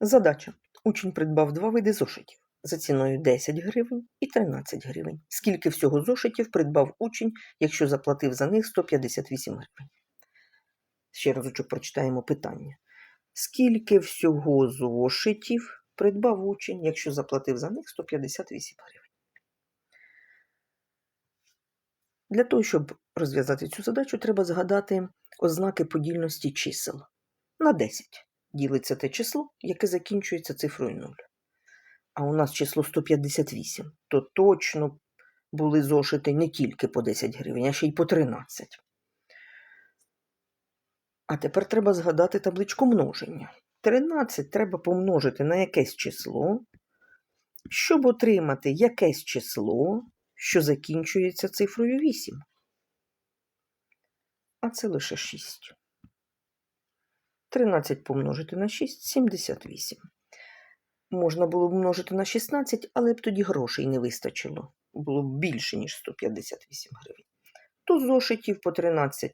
Задача. Учень придбав два види зошитів за ціною 10 гривень і 13 гривень. Скільки всього зошитів придбав учень, якщо заплатив за них 158 гривень? Ще разочок прочитаємо питання. Скільки всього зошитів придбав учень, якщо заплатив за них 158 гривень? Для того, щоб розв'язати цю задачу, треба згадати ознаки подільності чисел. На 10 ділиться те число, яке закінчується цифрою 0. А у нас число 158, то точно були зошити не тільки по 10 гривень, а ще й по 13. А тепер треба згадати табличку множення. 13 треба помножити на якесь число, щоб отримати якесь число, що закінчується цифрою 8. А це лише 6. 13 помножити на 6 78. Можна було б множити на 16, але б тоді грошей не вистачило. Було б більше, ніж 158 гривень. То зошитів по 13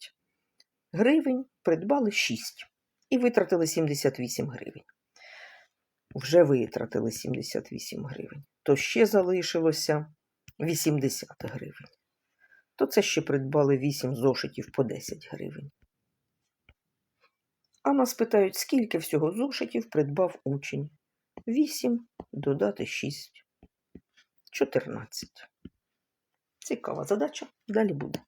гривень придбали 6 і витратили 78 гривень. Вже витратили 78 гривень. То ще залишилося 80 гривень. То це ще придбали 8 зошитів по 10 гривень. А нас питають, скільки всього зошитів придбав учень. 8 додати 6. 14. Цікава задача. Далі буде.